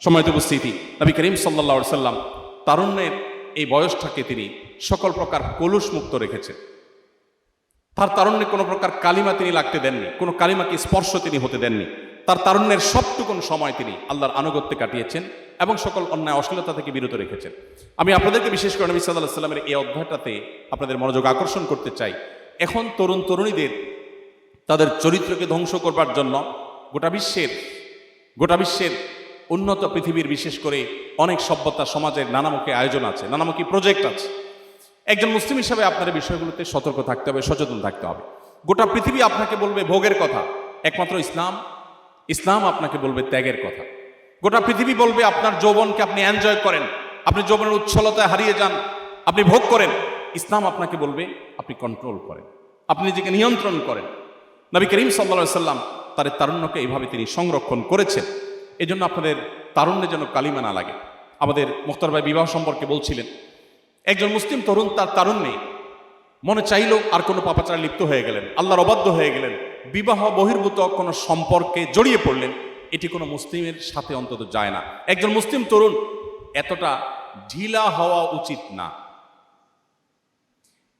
সময়ত উপস্থিতি নবী করিম সাল্লা সাল্লাম তারুণ্যের এই বয়সটাকে তিনি সকল প্রকার কলুষ মুক্ত রেখেছেন। তার তারুণ্যে কোনো প্রকার কালিমা তিনি লাগতে দেননি, কোনো কালিমাকে স্পর্শ তিনি হতে দেননি। তার তারুণ্যের সবটুকুন সময় তিনি আল্লাহর আনুগত্যে কাটিয়েছেন এবং সকল অন্যায় অশ্লীলতা থেকে বিরত রেখেছেন। আমি আপনাদেরকে বিশেষ করে নবী সাল্লাহ সাল্লামের এই অধ্যায়টাতে আপনাদের মনোযোগ আকর্ষণ করতে চাই। এখন তরুণ তরুণীদের তাদের চরিত্রকে ধ্বংস করবার জন্য গোটা বিশ্বের গোটা বিশ্বের উন্নত পৃথিবীর বিশেষ করে অনেক সভ্যতা সমাজের নানামুখী আয়োজন আছে, নানামুখী প্রজেক্ট আছে। একজন মুসলিম হিসাবে আপনার বিষয়গুলোতে সতর্ক থাকতে হবে, সচেতন থাকতে হবে। গোটা পৃথিবী আপনাকে বলবে ভোগের কথা, একমাত্র ইসলাম। ইসলাম আপনাকে বলবে ত্যাগের কথা। গোটা পৃথিবী বলবে আপনার যৌবনকে আপনি এনজয় করেন, আপনি যৌবনের উচ্ছলতায় হারিয়ে যান, আপনি ভোগ করেন। ইসলাম আপনাকে বলবে আপনি কন্ট্রোল করেন, আপনি নিজেকে নিয়ন্ত্রণ করেন। নবী করিম সাল্লা সাল্লাম তার তারুণ্যকে এইভাবে তিনি সংরক্ষণ করেছেন। এই জন্য আপনাদের তারুণ্যে যেন কালিমা না লাগে। আমাদের মুখতার ভাই বিবাহ সম্পর্কে বলছিলেন, একজন মুসলিম তরুণ তার তারুণ্যে মনে চাইলেও আর কোনো পাপাচারে লিপ্ত হয়ে গেলেন, আল্লাহর অবাধ্য হয়ে গেলেন, বিবাহ বহির্ভূত কোনো সম্পর্কে জড়িয়ে পড়লেন, এটি কোনো মুসলিমের সাথে অন্তত যায় না। একজন মুসলিম তরুণ এতটা ঢিলা হওয়া উচিত না।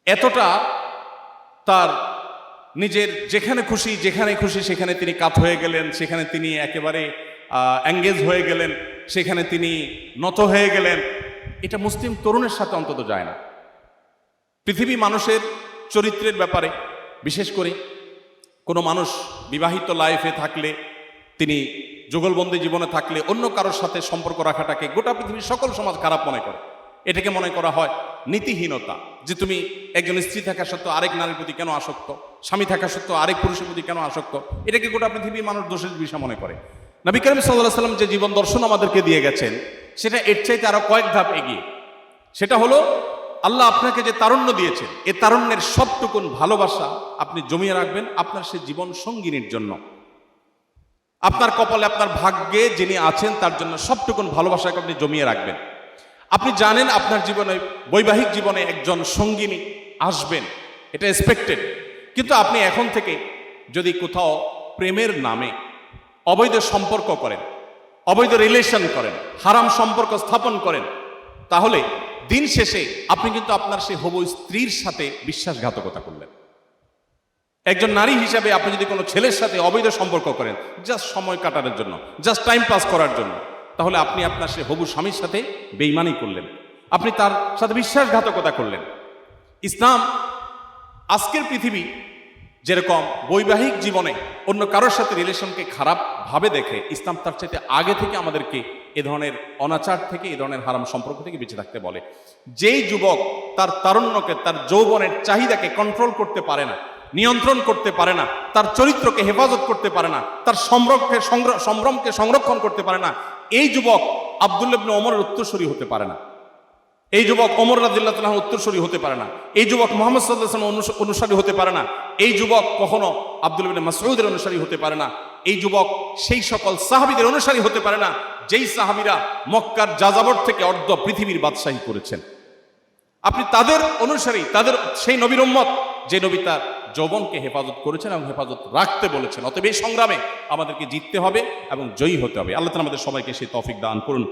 এতটা তার নিজের যেখানে খুশি যেখানে খুশি, সেখানে তিনি কাত হয়ে গেলেন, সেখানে তিনি একেবারে অ্যাঙ্গেজ হয়ে গেলেন, সেখানে তিনি নত হয়ে গেলেন। এটা মুসলিম তরুণের সাথে অন্তত যায় না। পৃথিবী মানুষের চরিত্রের ব্যাপারে, বিশেষ করে কোনো মানুষ বিবাহিত লাইফে থাকলে, তিনি যুগলবন্দি জীবনে থাকলে অন্য কারোর সাথে সম্পর্ক রাখাটাকে গোটা পৃথিবীর সকল সমাজ খারাপ মনে করে। এটাকে মনে করা হয় নীতিহীনতা, যে তুমি একজন স্ত্রী থাকা সত্ত্বেও আরেক নারীর প্রতি কেন আসক্ত? স্বামী থাকা সত্ত্বেও আরেক পুরুষের প্রতি কেন আসক্ত? এটাকে গোটা পৃথিবীর মানুষ দোষের বিষয় মনে করে। নবী করিম সাল্লাহ সাল্লাম যে জীবন দর্শন আমাদেরকে দিয়ে গেছেন, সেটা এর চাইতে আরও কয়েক ধাপ এগিয়ে। সেটা হলো, আল্লাহ আপনাকে যে তারুণ্য দিয়েছেন, এ তারুণ্যের সবটুকুন ভালোবাসা আপনি জমিয়ে রাখবেন আপনার সে জীবন সঙ্গিনীর জন্য। আপনার কপালে আপনার ভাগ্যে যিনি আছেন, তার জন্য সবটুকুন ভালোবাসাকে আপনি জমিয়ে রাখবেন। আপনি জানেন আপনার জীবনে, বৈবাহিক জীবনে একজন সঙ্গিনী আসবেন, এটা এক্সপেক্টেড কিন্তু আপনি এখন থেকে যদি কোথাও প্রেমের নামে অবৈধ সম্পর্ক করেন, অবৈধ রিলেশন করেন, হারাম সম্পর্ক স্থাপন করেন, তাহলে দিন শেষে আপনি কিন্তু আপনার সেই হবু স্ত্রীর সাথে বিশ্বাসঘাতকতা করলেন। একজন নারী হিসাবে আপনি যদি কোনো ছেলের সাথে অবৈধ সম্পর্ক করেন জাস্ট সময় কাটানোর জন্য জাস্ট টাইম পাস করার জন্য, তাহলে আপনি আপনার সে হবু স্বামীর সাথে বেইমানি করলেন। আপনি তার সাথে বিশ্বাসঘাতকতা করলেন। ইসলাম আজকের পৃথিবী যেরকম বৈবাহিক জীবনে অন্য কারোর সাথে রিলেশনকে খারাপ ভাবে দেখে, ইসলাম তার চাইতে আগে থেকে আমাদেরকে এ ধরনের অনাচার থেকে, এ ধরনের হারাম সম্পর্ক থেকে বেঁচে থাকতে বলে। যেই যুবক তার তারুণ্যকে, তার যৌবনের চাহিদাকে কন্ট্রোল করতে পারে না, নিয়ন্ত্রণ করতে পারে না, তার চরিত্রকে হেফাজত করতে পারে না, তার সংগ্র- সম্ভ্রমকে সংরক্ষণ করতে পারে না, এই যুবক আবদুল্লাবনে অমরের উত্তরসূরি হতে পারে না। এই যুবক অমর রাজিল্লাহ উত্তরসূরি হতে পারে না। এই যুবক মোহাম্মদ সাল্লাহ অনুসারী হতে পারে না। এই যুবক কখনো আব্দুল বিন মাসউদের অনুসারী হতে পারে না। এই যুবক সেই সকল সাহাবিদের অনুসারী হতে পারে না, যেই সাহাবিরা মক্কার যাযাবর থেকে অর্ধ পৃথিবীর বাদশাহী করেছেন। আপনি তাদের অনুসারী, তাদের সেই নবীর উম্মত, যে নবী তার যৌবনকে হেফাজত করেছেন এবং হেফাজত রাখতে বলেছেন। অতএব এই সংগ্রামে আমাদেরকে জিততে হবে এবং জয়ী হতে হবে। আল্লাহ আমাদের সবাইকে সেই তফিক দান করুন।